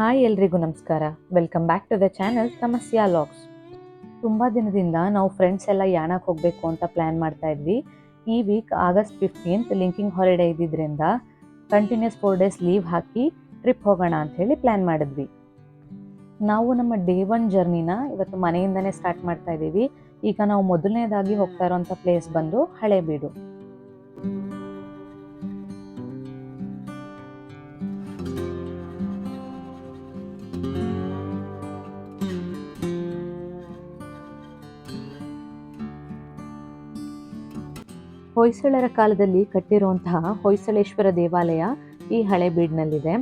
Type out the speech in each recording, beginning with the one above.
Hi ಎಲ್ರಿಗೂ ನಮಸ್ಕಾರ. Welcome back to the channel Tamasya logs ತುಂಬ ದಿನದಿಂದ ನಾವು ಫ್ರೆಂಡ್ಸ್ ಎಲ್ಲ ಯಾಣಕ್ಕೆ ಹೋಗಬೇಕು ಅಂತ ಪ್ಲ್ಯಾನ್ ಮಾಡ್ತಾ ಇದ್ವಿ. ಈ week August fifteenth linking holiday ಇದ್ದಿದ್ದರಿಂದ ಕಂಟಿನ್ಯೂಸ್ ಫೋರ್ ಡೇಸ್ ಲೀವ್ ಹಾಕಿ ಟ್ರಿಪ್ ಹೋಗೋಣ ಅಂತ ಹೇಳಿ ಪ್ಲ್ಯಾನ್ ಮಾಡಿದ್ವಿ. ನಾವು ನಮ್ಮ ಡೇ ಒನ್ ಜರ್ನಿನ ಇವತ್ತು ಮನೆಯಿಂದನೇ ಸ್ಟಾರ್ಟ್ ಮಾಡ್ತಾ ಇದ್ದೀವಿ. ಈಗ ನಾವು ಮೊದಲನೇದಾಗಿ ಹೋಗ್ತಾ ಇರೋವಂಥ ಪ್ಲೇಸ್ ಬಂದು ಹಳೇಬೀಡು. ಹೊಯ್ಸಳರ ಕಾಲದಲ್ಲಿ ಕಟ್ಟಿರುವಂತಹ ಹೊಯ್ಸಳೇಶ್ವರ ದೇವಾಲಯ ಈ ಹಳೇಬೀಡಿನಲ್ಲಿದೆ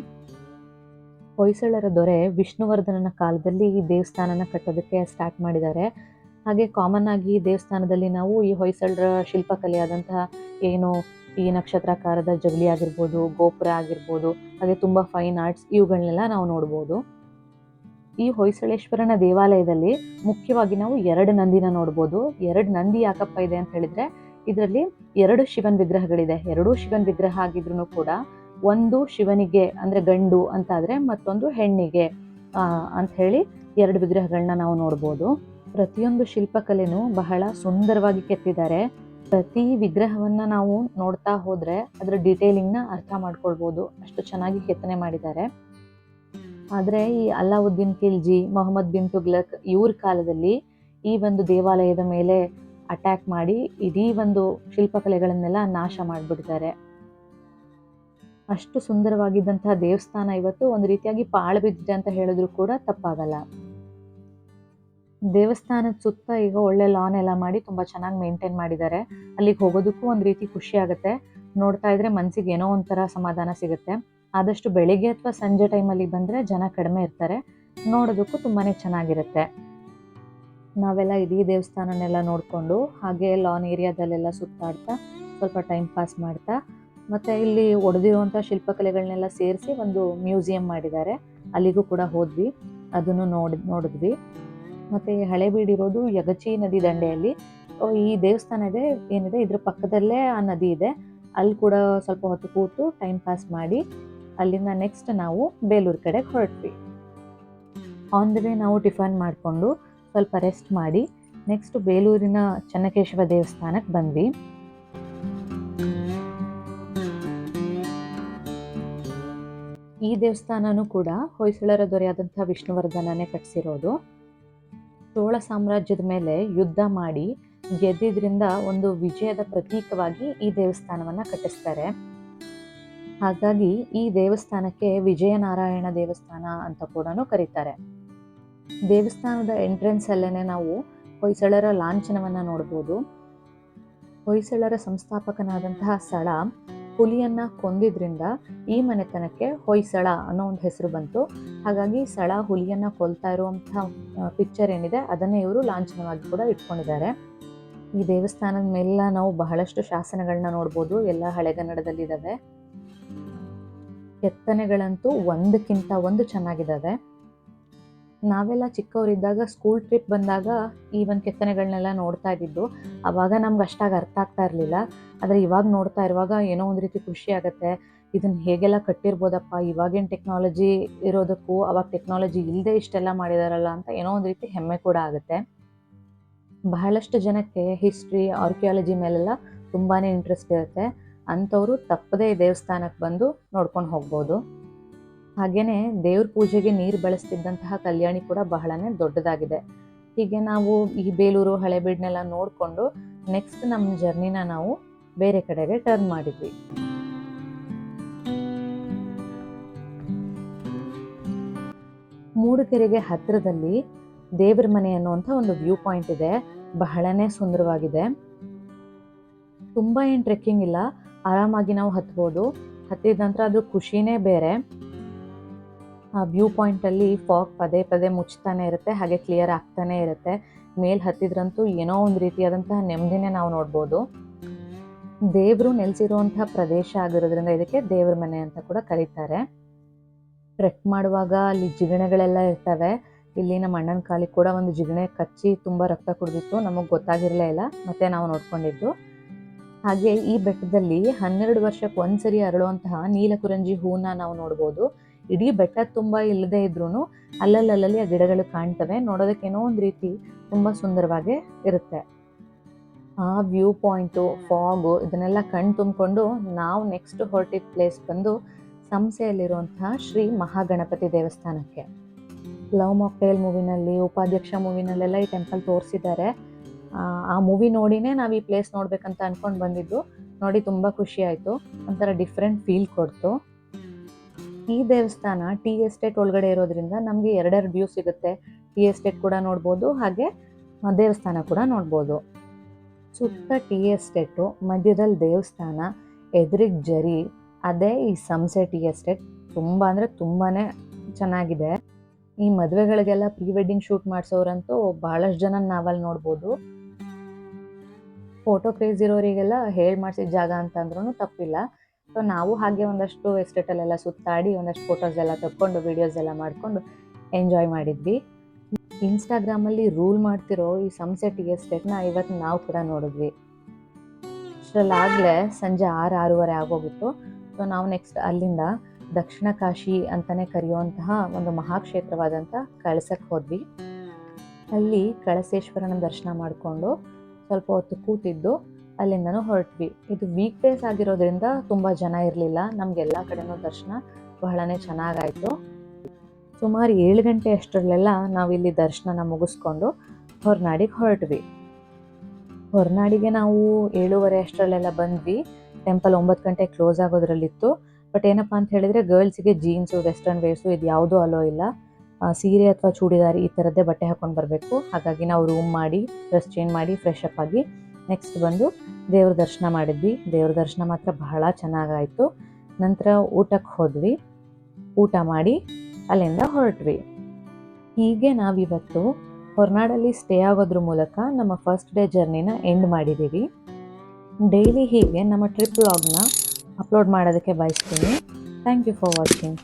ಹೊಯ್ಸಳರ ದೊರೆ ವಿಷ್ಣುವರ್ಧನನ ಕಾಲದಲ್ಲಿ ಈ ದೇವಸ್ಥಾನನ ಕಟ್ಟೋದಕ್ಕೆ ಸ್ಟಾರ್ಟ್ ಮಾಡಿದ್ದಾರೆ. ಹಾಗೆ ಕಾಮನ್ ಆಗಿ ದೇವಸ್ಥಾನದಲ್ಲಿ ನಾವು ಈ ಹೊಯ್ಸಳರ ಶಿಲ್ಪಕಲೆಯಾದಂತಹ ಏನು ಈ ನಕ್ಷತ್ರಾಕಾರದ ಜಗಲಿ ಆಗಿರ್ಬೋದು, ಗೋಪುರ ಆಗಿರ್ಬೋದು, ಹಾಗೆ ತುಂಬ ಫೈನ್ ಆರ್ಟ್ಸ್ ಇವುಗಳನ್ನೆಲ್ಲ ನಾವು ನೋಡ್ಬೋದು. ಈ ಹೊಯ್ಸಳೇಶ್ವರನ ದೇವಾಲಯದಲ್ಲಿ ಮುಖ್ಯವಾಗಿ ನಾವು ಎರಡು ನಂದಿನ ನೋಡ್ಬೋದು. ಎರಡು ನಂದಿ ಯಾಕಪ್ಪ ಇದೆ ಅಂತ ಹೇಳಿದ್ರೆ ಇದರಲ್ಲಿ ಎರಡು ಶಿವನ್ ವಿಗ್ರಹಗಳಿದೆ. ಎರಡೂ ಶಿವನ್ ವಿಗ್ರಹ ಆಗಿದ್ರು ಕೂಡ ಒಂದು ಶಿವನಿಗೆ, ಅಂದ್ರೆ ಗಂಡು ಅಂತ ಆದ್ರೆ ಮತ್ತೊಂದು ಹೆಣ್ಣಿಗೆ ಅಂತ ಹೇಳಿ ಎರಡು ವಿಗ್ರಹಗಳನ್ನ ನಾವು ನೋಡ್ಬೋದು. ಪ್ರತಿಯೊಂದು ಶಿಲ್ಪಕಲೆನೂ ಬಹಳ ಸುಂದರವಾಗಿ ಕೆತ್ತಿದ್ದಾರೆ. ಪ್ರತಿ ವಿಗ್ರಹವನ್ನ ನಾವು ನೋಡ್ತಾ ಹೋದ್ರೆ ಅದರ ಡಿಟೇಲಿಂಗ್ನ ನ ಅರ್ಥ ಮಾಡ್ಕೊಳ್ಬೋದು. ಅಷ್ಟು ಚೆನ್ನಾಗಿ ಕೆತ್ತನೆ ಮಾಡಿದ್ದಾರೆ. ಆದ್ರೆ ಈ ಅಲ್ಲಾವುದ್ದೀನ್ ಖಿಲ್ಜಿ, ಮೊಹಮ್ಮದ್ ಬಿನ್ ತುಗ್ಲಕ್ ಇವ್ರ ಕಾಲದಲ್ಲಿ ಈ ಒಂದು ದೇವಾಲಯದ ಮೇಲೆ ಅಟ್ಯಾಕ್ ಮಾಡಿ ಇಡೀ ಒಂದು ಶಿಲ್ಪಕಲೆಗಳನ್ನೆಲ್ಲ ನಾಶ ಮಾಡಿಬಿಡ್ತಾರೆ. ಅಷ್ಟು ಸುಂದರವಾಗಿದ್ದಂತಹ ದೇವಸ್ಥಾನ ಇವತ್ತು ಒಂದು ರೀತಿಯಾಗಿ ಪಾಳು ಬಿದ್ದಿದೆ ಅಂತ ಹೇಳಿದ್ರು ಕೂಡ ತಪ್ಪಾಗಲ್ಲ. ದೇವಸ್ಥಾನದ ಸುತ್ತ ಈಗ ಒಳ್ಳೆ ಲಾನ್ ಎಲ್ಲ ಮಾಡಿ ತುಂಬಾ ಚೆನ್ನಾಗಿ ಮೇಂಟೈನ್ ಮಾಡಿದ್ದಾರೆ. ಅಲ್ಲಿಗೆ ಹೋಗೋದಕ್ಕೂ ಒಂದು ರೀತಿ ಖುಷಿ ಆಗುತ್ತೆ. ನೋಡ್ತಾ ಇದ್ರೆ ಮನ್ಸಿಗೆ ಏನೋ ಒಂಥರ ಸಮಾಧಾನ ಸಿಗುತ್ತೆ. ಆದಷ್ಟು ಬೆಳಿಗ್ಗೆ ಅಥವಾ ಸಂಜೆ ಟೈಮಲ್ಲಿ ಬಂದರೆ ಜನ ಕಡಿಮೆ ಇರ್ತಾರೆ. ನೋಡೋದಕ್ಕೂ ತುಂಬಾ ಚೆನ್ನಾಗಿರುತ್ತೆ. ನಾವೆಲ್ಲ ಇಡೀ ದೇವಸ್ಥಾನನೆಲ್ಲ ನೋಡಿಕೊಂಡು ಹಾಗೆ ಲಾನ್ ಏರಿಯಾದಲ್ಲೆಲ್ಲ ಸುತ್ತಾಡ್ತಾ ಸ್ವಲ್ಪ ಟೈಮ್ ಪಾಸ್ ಮಾಡ್ತಾ, ಮತ್ತೆ ಇಲ್ಲಿ ಒಡೆದಿರುವಂಥ ಶಿಲ್ಪಕಲೆಗಳನ್ನೆಲ್ಲ ಸೇರಿಸಿ ಒಂದು ಮ್ಯೂಸಿಯಂ ಮಾಡಿದ್ದಾರೆ. ಅಲ್ಲಿಗೂ ಕೂಡ ಹೋದ್ವಿ, ಅದನ್ನು ನೋಡ್, ನೋಡಿದ್ವಿ. ಮತ್ತೆ ಹಳೆಬೀಡಿರೋದು ಯಗಚಿ ನದಿ ದಂಡೆಯಲ್ಲಿ. ಈ ದೇವಸ್ಥಾನ ಇದೆ, ಏನಿದೆ, ಇದ್ರ ಪಕ್ಕದಲ್ಲೇ ಆ ನದಿ ಇದೆ. ಅಲ್ಲಿ ಕೂಡ ಸ್ವಲ್ಪ ಹೊತ್ತು ಕೂತು ಟೈಮ್ ಪಾಸ್ ಮಾಡಿ, ಅಲ್ಲಿಂದ ನೆಕ್ಸ್ಟ್ ನಾವು ಬೇಲೂರು ಕಡೆಗೆ ಹೊರಟ್ವಿ. ಆನ್ ದ ವೇ ನಾವು ಟಿಫನ್ ಮಾಡಿಕೊಂಡು ಸ್ವಲ್ಪ ರೆಸ್ಟ್ ಮಾಡಿ ನೆಕ್ಸ್ಟ್ ಬೇಲೂರಿನ ಚನ್ನಕೇಶವ ದೇವಸ್ಥಾನಕ್ಕೆ ಬಂದ್ವಿ. ಈ ದೇವಸ್ಥಾನನೂ ಕೂಡ ಹೊಯ್ಸಳರ ದೊರೆಯಾದಂಥ ವಿಷ್ಣುವರ್ಧನನೇ ಕಟ್ಟಿಸಿರೋದು ಚೋಳ ಸಾಮ್ರಾಜ್ಯದ ಮೇಲೆ ಯುದ್ಧ ಮಾಡಿ, ಗೆದ್ದಿದ್ರಿಂದ ಒಂದು ವಿಜಯದ ಪ್ರತೀಕವಾಗಿ ಈ ದೇವಸ್ಥಾನವನ್ನ ಕಟ್ಟಿಸ್ತಾರೆ. ಹಾಗಾಗಿ ಈ ದೇವಸ್ಥಾನಕ್ಕೆ ವಿಜಯನಾರಾಯಣ ದೇವಸ್ಥಾನ ಅಂತ ಕೂಡ ಕರೀತಾರೆ. ದೇವಸ್ಥಾನದ ಎಂಟ್ರೆನ್ಸ್ ಅಲ್ಲೇ ನಾವು ಹೊಯ್ಸಳರ ಲಾಂಛನವನ್ನ ನೋಡ್ಬೋದು. ಹೊಯ್ಸಳರ ಸಂಸ್ಥಾಪಕನಾದಂತಹ ಸಳ ಹುಲಿಯನ್ನ ಕೊಂದಿದ್ರಿಂದ ಈ ಮನೆತನಕ್ಕೆ ಹೊಯ್ಸಳ ಅನ್ನೋ ಒಂದು ಹೆಸರು ಬಂತು. ಹಾಗಾಗಿ ಸಳ ಹುಲಿಯನ್ನ ಕೊಲ್ತಾ ಇರುವಂತಹ ಪಿಕ್ಚರ್ ಏನಿದೆ ಅದನ್ನೇ ಇವರು ಲಾಂಛನವಾಗಿ ಕೂಡ ಇಟ್ಕೊಂಡಿದ್ದಾರೆ. ಈ ದೇವಸ್ಥಾನದ ಮೇಲೆಲ್ಲ ನಾವು ಬಹಳಷ್ಟು ಶಾಸನಗಳನ್ನ ನೋಡ್ಬೋದು. ಎಲ್ಲ ಹಳೆಗನ್ನಡದಲ್ಲಿದ್ದಾವೆ ಕೆತ್ತನೆಗಳಂತೂ ಒಂದಕ್ಕಿಂತ ಒಂದು ಚೆನ್ನಾಗಿದ್ದಾವೆ ನಾವೆಲ್ಲ ಚಿಕ್ಕವರಿದ್ದಾಗ ಸ್ಕೂಲ್ ಟ್ರಿಪ್ ಬಂದಾಗ ಈ ಒಂದು ಕೆತ್ತನೆಗಳನ್ನೆಲ್ಲ ನೋಡ್ತಾ ಇದ್ದಿದ್ದು. ಅವಾಗ ನಮ್ಗೆ ಅಷ್ಟಾಗಿ ಅರ್ಥ ಆಗ್ತಾ ಇರಲಿಲ್ಲ. ಆದರೆ ಇವಾಗ ನೋಡ್ತಾ ಇರುವಾಗ ಏನೋ ಒಂದು ರೀತಿ ಖುಷಿ ಆಗುತ್ತೆ. ಇದನ್ನ ಹೇಗೆಲ್ಲ ಕಟ್ಟಿರ್ಬೋದಪ್ಪ? ಇವಾಗಿನ ಟೆಕ್ನಾಲಜಿ ಇರೋದಕ್ಕೂ ಅವಾಗ ಟೆಕ್ನಾಲಜಿ ಇಲ್ಲದೆ ಇಷ್ಟೆಲ್ಲ ಮಾಡಿದಾರಲ್ಲ ಅಂತ ಏನೋ ಒಂದು ರೀತಿ ಹೆಮ್ಮೆ ಕೂಡ ಆಗುತ್ತೆ. ಬಹಳಷ್ಟು ಜನಕ್ಕೆ ಹಿಸ್ಟ್ರಿ ಆರ್ಕಿಯಾಲಜಿ ಮೇಲೆಲ್ಲ ತುಂಬಾ ಇಂಟ್ರೆಸ್ಟ್ ಇರುತ್ತೆ. ಅಂಥವರು ತಪ್ಪದೇ ದೇವಸ್ಥಾನಕ್ಕೆ ಬಂದು ನೋಡ್ಕೊಂಡು ಹೋಗ್ಬೋದು. ಹಾಗೇನೆ ದೇವ್ರ ಪೂಜೆಗೆ ನೀರು ಬಳಸ್ತಿದ್ದಂತಹ ಕಲ್ಯಾಣಿ ಕೂಡ ಬಹಳನೇ ದೊಡ್ಡದಾಗಿದೆ. ಹೀಗೆ ನಾವು ಈ ಬೇಲೂರು ಹಳೆಬೀಡ್ನೆಲ್ಲ ನೋಡಿಕೊಂಡು ನೆಕ್ಸ್ಟ್ ನಮ್ಮ ಜರ್ನಿನ ನಾವು ಬೇರೆ ಕಡೆಗೆ ಟರ್ನ್ ಮಾಡಿದ್ವಿ. ಮೂಡುಕೆರೆಗೆ ಹತ್ತಿರದಲ್ಲಿ ದೇವ್ರ ಮನೆ ಅನ್ನುವಂಥ ಒಂದು ವ್ಯೂ ಪಾಯಿಂಟ್ ಇದೆ. ಬಹಳನೇ ಸುಂದರವಾಗಿದೆ. ತುಂಬ ಏನು ಟ್ರೆಕ್ಕಿಂಗ್ ಇಲ್ಲ. ಆರಾಮಾಗಿ ನಾವು ಹತ್ಬೋದು. ಹತ್ತಿದ ನಂತರ ಅದು ಖುಷಿನೇ ಬೇರೆ. ವ್ಯೂ ಪಾಯಿಂಟಲ್ಲಿ ಫಾಗ್ ಪದೇ ಪದೇ ಮುಚ್ತಾನೆ ಇರುತ್ತೆ, ಹಾಗೆ ಕ್ಲಿಯರ್ ಆಗ್ತಾನೆ ಇರುತ್ತೆ. ಮೇಲೆ ಹತ್ತಿದ್ರಂತೂ ಏನೋ ಒಂದು ರೀತಿಯಾದಂತಹ ನೆಮ್ಮದಿನೇ ನಾವು ನೋಡ್ಬೋದು. ದೇವರು ನೆಲೆಸಿರುವಂತಹ ಪ್ರದೇಶ ಆಗಿರೋದ್ರಿಂದ ಇದಕ್ಕೆ ದೇವ್ರ ಮನೆ ಅಂತ ಕೂಡ ಕರೀತಾರೆ. ಟ್ರೆಕ್ ಮಾಡುವಾಗ ಅಲ್ಲಿ ಜಿಗಣೆಗಳೆಲ್ಲ ಇರ್ತವೆ. ಇಲ್ಲಿ ನಮ್ಮ ಅಣ್ಣನ ಕಾಲಿಗೆ ಕೂಡ ಒಂದು ಜಿಗಣೆ ಕಚ್ಚಿ ತುಂಬ ರಕ್ತ ಕುಡಿದಿತ್ತು, ನಮಗೆ ಗೊತ್ತಾಗಿರಲೇ ಇಲ್ಲ, ಮತ್ತೆ ನಾವು ನೋಡ್ಕೊಂಡಿದ್ದು. ಹಾಗೆ ಈ ಬೆಟ್ಟದಲ್ಲಿ ಹನ್ನೆರಡು ವರ್ಷಕ್ಕೆ ಒಂದ್ಸರಿ ಅರಳುವಂತಹ ನೀಲಕುರಂಜಿ ಹೂನ ನಾವು ನೋಡ್ಬೋದು. ಇಡೀ ಬೆಟ್ಟ ತುಂಬ ಇಲ್ಲದೆ ಇದ್ರೂ ಅಲ್ಲಲ್ಲಲ್ಲಿ ಆ ಗಿಡಗಳು ಕಾಣ್ತವೆ. ನೋಡೋದಕ್ಕೆ ಏನೋ ಒಂದು ರೀತಿ ತುಂಬ ಸುಂದರವಾಗಿ ಇರುತ್ತೆ. ಆ ವ್ಯೂ ಪಾಯಿಂಟು, ಫಾಗು ಇದನ್ನೆಲ್ಲ ಕಣ್ ತುಂಬಿಕೊಂಡು ನಾವು ನೆಕ್ಸ್ಟ್ ಹೊರಟಿದ ಪ್ಲೇಸ್ ಬಂದು ಸಂಸೆಯಲ್ಲಿರುವಂತಹ ಶ್ರೀ ಮಹಾಗಣಪತಿ ದೇವಸ್ಥಾನಕ್ಕೆ. ಲವ್ ಮಾಕ್ಟೇಲ್ ಮೂವಿನಲ್ಲಿ, ಉಪಾಧ್ಯಕ್ಷ ಮೂವಿನಲ್ಲೆಲ್ಲ ಈ ಟೆಂಪಲ್ ತೋರಿಸಿದ್ದಾರೆ. ಆ ಮೂವಿ ನೋಡಿನೇ ನಾವು ಈ ಪ್ಲೇಸ್ ನೋಡ್ಬೇಕಂತ ಅನ್ಕೊಂಡು ಬಂದಿದ್ದು. ನೋಡಿ ತುಂಬ ಖುಷಿ ಆಯಿತು. ಒಂಥರ ಡಿಫ್ರೆಂಟ್ ಫೀಲ್ ಕೊಡ್ತು. ಈ ದೇವಸ್ಥಾನ ಟಿ ಎಸ್ಟೇಟ್ ಒಳಗಡೆ ಇರೋದ್ರಿಂದ ನಮಗೆ ಎರಡೆರಡು ವ್ಯೂ ಸಿಗುತ್ತೆ. ಟಿ ಎಸ್ಟೇಟ್ ಕೂಡ ನೋಡ್ಬೋದು ಹಾಗೆ ದೇವಸ್ಥಾನ ಕೂಡ ನೋಡ್ಬೋದು. ಸುತ್ತ ಟಿ ಎಸ್ಟೇಟು ಮಧ್ಯದಲ್ಲಿ ದೇವಸ್ಥಾನ ಎದುರಿಗೆ ಜರಿ ಅದೇ ಈ ಸಂಸೆ ಟಿ ಎಸ್ಟೇಟ್ ತುಂಬ ಅಂದರೆ ತುಂಬಾ ಚೆನ್ನಾಗಿದೆ. ಈ ಮದುವೆಗಳಿಗೆಲ್ಲ ಪ್ರೀ ವೆಡ್ಡಿಂಗ್ ಶೂಟ್ ಮಾಡಿಸೋರಂತೂ ಭಾಳಷ್ಟು ಜನ ನಾವಲ್ಲಿ ನೋಡ್ಬೋದು. ಫೋಟೋ ಕ್ರೇಜ್ ಇರೋರಿಗೆಲ್ಲ ಹೇಳಿ ಮಾಡಿಸಿದ ಜಾಗ ಅಂತಂದ್ರೂ ತಪ್ಪಿಲ್ಲ. ಸೊ ನಾವು ಹಾಗೆ ಒಂದಷ್ಟು ಎಸ್ಟೇಟಲ್ಲೆಲ್ಲ ಸುತ್ತಾಡಿ, ಒಂದಷ್ಟು ಫೋಟೋಸ್ ಎಲ್ಲ ತಕ್ಕೊಂಡು ವಿಡಿಯೋಸ್ ಎಲ್ಲ ಮಾಡಿಕೊಂಡು ಎಂಜಾಯ್ ಮಾಡಿದ್ವಿ. ಇನ್ಸ್ಟಾಗ್ರಾಮಲ್ಲಿ ರೂಲ್ ಮಾಡ್ತಿರೋ ಈ ಸನ್ಸೆಟ್ನ ಇವತ್ತು ನಾವು ಕೂಡ ನೋಡಿದ್ವಿ. ಅಷ್ಟರಲ್ಲಾಗಲೇ ಸಂಜೆ ಆರು, ಆರೂವರೆ ಆಗೋಗಿತ್ತು. ಸೊ ನಾವು ನೆಕ್ಸ್ಟ್ ಅಲ್ಲಿಂದ ದಕ್ಷಿಣ ಕಾಶಿ ಅಂತಲೇ ಕರೆಯುವಂತಹ ಒಂದು ಮಹಾಕ್ಷೇತ್ರವಾದಂಥ ಕಳಸಕ್ಕೆ ಹೋದ್ವಿ. ಅಲ್ಲಿ ಕಳಸೇಶ್ವರನ ದರ್ಶನ ಮಾಡಿಕೊಂಡು ಸ್ವಲ್ಪ ಹೊತ್ತು ಕೂತಿದ್ದು. ಅಲ್ಲಿಂದನೂ ಹೊರಟ್ವಿ. ಇದು ವೀಕ್ ಡೇಸ್ ಆಗಿರೋದ್ರಿಂದ ತುಂಬ ಜನ ಇರಲಿಲ್ಲ. ನಮಗೆಲ್ಲ ಕಡೆನೂ ದರ್ಶನ ಬಹಳನೇ ಚೆನ್ನಾಗಾಯಿತು. ಸುಮಾರು ಏಳು ಗಂಟೆ ಅಷ್ಟರಲ್ಲೆಲ್ಲ ನಾವು ಇಲ್ಲಿ ದರ್ಶನನ ಮುಗಿಸ್ಕೊಂಡು ಹೊರನಾಡಿಗೆ ಹೊರಟ್ವಿ. ಹೊರನಾಡಿಗೆ ನಾವು ಏಳುವರೆ ಅಷ್ಟರಲ್ಲೆಲ್ಲ ಬಂದ್ವಿ. ಟೆಂಪಲ್ ಒಂಬತ್ತು ಗಂಟೆ ಕ್ಲೋಸ್ ಆಗೋದ್ರಲ್ಲಿತ್ತು. ಬಟ್ ಏನಪ್ಪ ಅಂತ ಹೇಳಿದರೆ ಗರ್ಲ್ಸಿಗೆ ಜೀನ್ಸು ವೆಸ್ಟರ್ನ್ ವೇರ್ಸು ಇದು ಯಾವುದೂ ಅಲೋ ಇಲ್ಲ. ಸೀರೆ ಅಥವಾ ಚೂಡಿದಾರಿ ಈ ಥರದ್ದೇ ಬಟ್ಟೆ ಹಾಕೊಂಡು ಬರಬೇಕು. ಹಾಗಾಗಿ ನಾವು ರೂಮ್ ಮಾಡಿ ಡ್ರೆಸ್ ಚೇಂಜ್ ಮಾಡಿ ಫ್ರೆಶ್ ಅಪ್ ಆಗಿ ನೆಕ್ಸ್ಟ್ ಬಂದು ದೇವ್ರ ದರ್ಶನ ಮಾಡಿದ್ವಿ. ದೇವ್ರ ದರ್ಶನ ಮಾತ್ರ ಬಹಳ ಚೆನ್ನಾಗಾಯಿತು. ನಂತರ ಊಟಕ್ಕೆ ಹೋದ್ವಿ. ಊಟ ಮಾಡಿ ಅಲ್ಲಿಂದ ಹೊರಟ್ವಿ. ಹೀಗೆ ನಾವಿವತ್ತು ಹೊರನಾಡಲ್ಲಿ ಸ್ಟೇ ಆಗೋದ್ರ ಮೂಲಕ ನಮ್ಮ ಫಸ್ಟ್ ಡೇ ಜರ್ನಿನ ಎಂಡ್ ಮಾಡಿದ್ದೀವಿ. ಡೈಲಿ ಹೀಗೆ ನಮ್ಮ ಟ್ರಿಪ್ ಲಾಗ್ನ ಅಪ್ಲೋಡ್ ಮಾಡೋದಕ್ಕೆ ಬಯಸ್ತೀನಿ. Thank you for watching